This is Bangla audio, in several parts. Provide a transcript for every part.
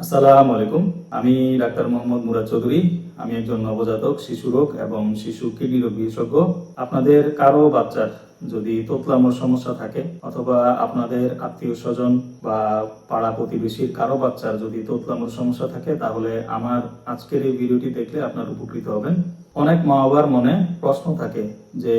আসসালামু আলাইকুম। আমি ডাক্তার মোহাম্মদ মুরাদ চৌধুরী। আমি একজন নবজাতক, শিশু রোগ এবং শিশু কিডনি রোগ বিশেষজ্ঞ। আপনাদের কারও বাচ্চার যদি তোতলামোর সমস্যা থাকে অথবা আপনাদের আত্মীয় স্বজন বা পাড়া প্রতিবেশীর কারও বাচ্চার যদি তোতলামোর সমস্যা থাকে, তাহলে আমার আজকের এই ভিডিওটি দেখলে আপনার উপকৃত হবেন। অনেক মা বাবার মনে প্রশ্ন থাকে যে,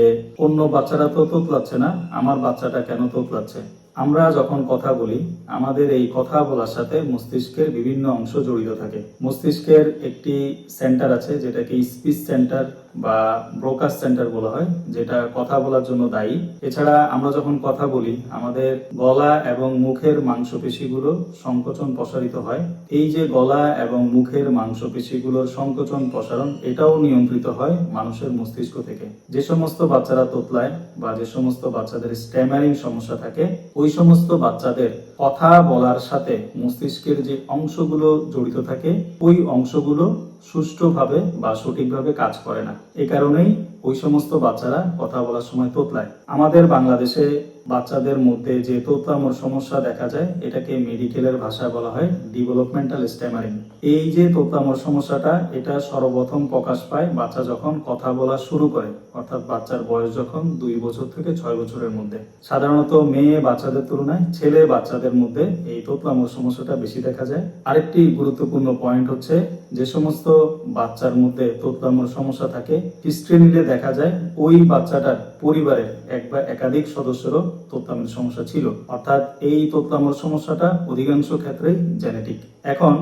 অন্য বাচ্চারা তো তোতলাচ্ছে না, আমার বাচ্চাটা কেন তোতলাচ্ছে? আমরা যখন কথা বলি, আমাদের এই কথা বলার সাথে মস্তিষ্কের বিভিন্ন অংশ জড়িত থাকে। মস্তিষ্কের একটি সেন্টার আছে, যেটাকে স্পিচ সেন্টার বা ব্রোকাস সেন্টার বলা হয়, যেটা কথা বলার জন্য দায়ী। এছাড়া আমরা যখন কথা বলি, আমাদের গলা এবং মুখের মাংসপেশিগুলো সংকোচন প্রসারিত হয়। এই যে গলা এবং মুখের মাংসপেশিগুলোর সংকোচন প্রসারণ, এটাও নিয়ন্ত্রিত হয় মানুষের মস্তিষ্ক থেকে। যে সমস্ত বাচ্চারা তোতলায় বা যে সমস্ত বাচ্চাদের স্ট্যামারিং সমস্যা থাকে, ওই সমস্ত বাচ্চাদের কথা বলার সাথে মস্তিষ্কের যে অংশগুলো জড়িত থাকে, ওই অংশগুলো সুষ্ঠুভাবে বা সঠিকভাবে কাজ করে না। এ কারণেই ওই সমস্ত বাচ্চারা কথা বলার সময় তোতলায়। আমাদের বাংলাদেশে বাচ্চাদের মধ্যে যে তোতলামোর সমস্যা দেখা যায়, এটাকে মেডিকেলের ভাষায় বলা হয় ডেভেলপমেন্টাল স্ট্যামারিং এই যে তোতলামোর সমস্যাটা, এটা সর্বপ্রথম প্রকাশ পায় বাচ্চা যখন কথা বলা শুরু করে, অর্থাৎ বাচ্চার বয়স যখন দুই বছর থেকে ছয় বছরের মধ্যে। সাধারণত মেয়ে বাচ্চাদের তুলনায় ছেলে বাচ্চাদের মধ্যে এই তোতলামোর সমস্যাটা বেশি দেখা যায়। আরেকটি গুরুত্বপূর্ণ পয়েন্ট হচ্ছে যে সমস্ত বাচ্চার মধ্যে তোতলামোর সমস্যা থাকে হিস্ট্রি নিলে দেখা যায় ওই বাচ্চাটার পরিবারের এক বা একাধিক সদস্যেরও তোতলামোর সমস্যা ছিল। অর্থাৎ এই তোতলামোর সমস্যাটা অধিকাংশ ক্ষেত্রেই জেনেটিক। এখন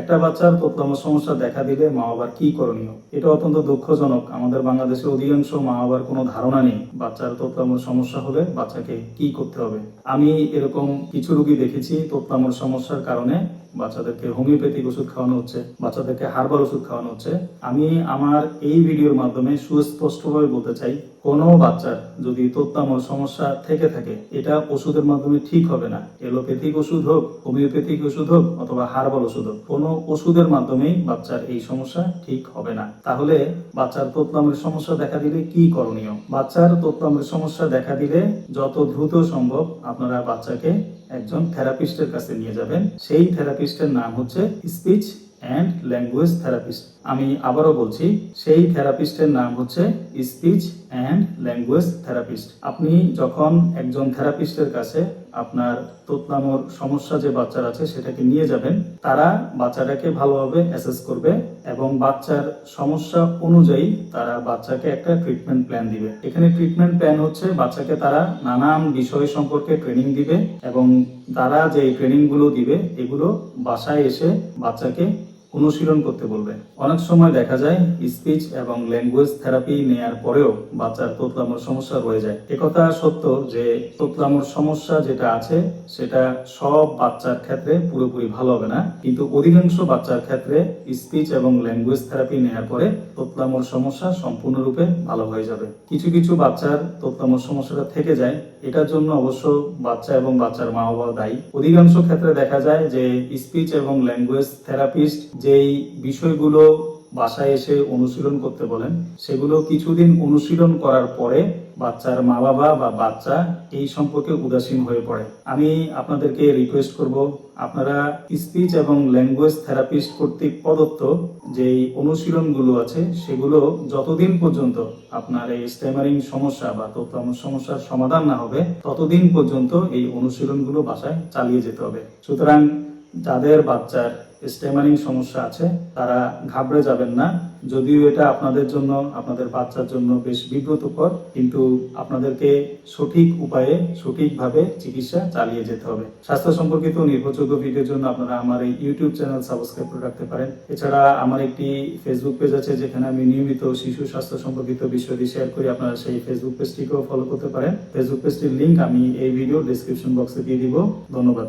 একটা বাচ্চার তোতলামোর সমস্যা দেখা দিলে মা বাবার কি করণীয়? এটা অত্যন্ত দুঃখজনক। আমাদের বাংলাদেশের অধিকাংশ মা বাবার কোনো ধারণা নেই বাচ্চার তোতলামোর সমস্যা হলে বাচ্চাকে কি করতে হবে। আমি এরকম কিছু রোগী দেখেছি তোতলামোর সমস্যার কারণে বাচ্চাদেরকে হোমিওপ্যাথিক ওষুধ খাওয়ানো হচ্ছে, বাচ্চাদেরকে হার্বাল ওষুধ খাওয়ানো হচ্ছে। আমি আমার এই ভিডিওর মাধ্যমে সুস্পষ্টভাবে বলতে চাই, কোনো বাচ্চার যদি তোত্তামর সমস্যা থেকে থাকে, এটা ওষুধের মাধ্যমে ঠিক হবে না। এলোপ্যাথিক ওষুধ হোক, হোমিওপ্যাথিক ওষুধ হোক, অথবা হার্বাল ওষুধ হোক, কোনো ওষুধের মাধ্যমেই বাচ্চার এই সমস্যা ঠিক হবে না। তাহলে বাচ্চার তোতলামের সমস্যা দেখা দিলে কি করণীয়? বাচ্চার তোতলামের সমস্যা দেখা দিলে যত দ্রুত সম্ভব আপনারা বাচ্চাকে একজন থেরাপিস্টের কাছে নিয়ে যাবেন। সেই থেরাপিস্টের নাম হচ্ছে স্পিচ অ্যান্ড ল্যাঙ্গুয়েজ থেরাপিস্ট। আমি আবারও বলছি, সেই থেরাপিস্টের নাম হচ্ছে স্পিচ অ্যান্ড ল্যাঙ্গুয়েজ থেরাপিস্ট। আপনি যখন একজন থেরাপিস্টের কাছে আপনার তোতলামোর সমস্যা যে বাচ্চার আছে সেটাকে নিয়ে যাবেন। তারা বাচ্চাটাকে ভালোভাবে অ্যাসেস করবে এবং বাচ্চার সমস্যা অনুযায়ী তারা বাচ্চাকে একটা ট্রিটমেন্ট প্ল্যান দিবে। এখানে ট্রিটমেন্ট প্ল্যান হচ্ছে বাচ্চাকে তারা নানান বিষয় সম্পর্কে ট্রেনিং দিবে এবং তারা যে ট্রেনিংগুলো দিবে, এগুলো বাসায় এসে বাচ্চাকে অনুশীলন করতে বলবে। অনেক সময় দেখা যায়, স্পিচ এবং ল্যাঙ্গুয়েজ থেরাপি নেয়ার পরেও বাচ্চার তোতলামোর সমস্যা রয়ে যায়। একথা সত্য যে, তোতলামোর সমস্যা যেটা আছে, সেটা সব বাচ্চার ক্ষেত্রে পুরোপুরি ভালো হবে না। কিন্তু অধিকাংশ বাচ্চার ক্ষেত্রে স্পিচ এবং ল্যাঙ্গুয়েজ থেরাপি নেয়ার পরে তোতলামোর সমস্যা সম্পূর্ণরূপে ভালো হয়ে যাবে। কিছু কিছু বাচ্চার তোতলামোর সমস্যাটা থেকে যায়। এটার জন্য অবশ্য বাচ্চা এবং বাচ্চার মা বাবা দায়ী। অধিকাংশ ক্ষেত্রে দেখা যায় যে, স্পিচ এবং ল্যাঙ্গুয়েজ থেরাপিস্ট যেই বিষয়গুলো বাসায় এসে অনুশীলন করতে বলেন, সেগুলো কিছুদিন অনুশীলন করার পরে বাচ্চার মা বাবা বা বাচ্চা এই সম্পর্কে উদাসীন হয়ে পড়ে। আমি আপনাদেরকে রিকোয়েস্ট করব, আপনারা স্পিচ এবং ল্যাঙ্গুয়েজ থেরাপিস্ট কর্তৃক প্রদত্ত যেই অনুশীলনগুলো আছে, সেগুলো যতদিন পর্যন্ত আপনার এই স্টেমারিং সমস্যা বা তোতলামোর সমস্যার সমাধান না হবে, ততদিন পর্যন্ত এই অনুশীলনগুলো বাসায় চালিয়ে যেতে হবে। সুতরাং যাদের বাচ্চার স্টেমারিং সমস্যা আছে, তারা ঘাবড়ে যাবেন না। যদিও এটা আপনাদের জন্য, আপনাদের বাচ্চার জন্য বেশ বিব্রতকর, কিন্তু আপনাদেরকে সঠিক উপায়ে, সঠিকভাবে চিকিৎসা চালিয়ে যেতে হবে। স্বাস্থ্য সম্পর্কিত নির্ভরযোগ্য ভিডিওর জন্য আপনারা আমার এই ইউটিউব চ্যানেল সাবস্ক্রাইব করে রাখতে পারেন। এছাড়া আমার একটি ফেসবুক পেজ আছে, যেখানে আমি নিয়মিত শিশু স্বাস্থ্য সম্পর্কিত বিষয়টি শেয়ার করি। আপনারা সেই ফেসবুক পেজটিকেও ফলো করতে পারেন। ফেসবুক পেজটির লিঙ্ক আমি এই ভিডিও ডিসক্রিপশন বক্সে দিয়ে দিব। ধন্যবাদ।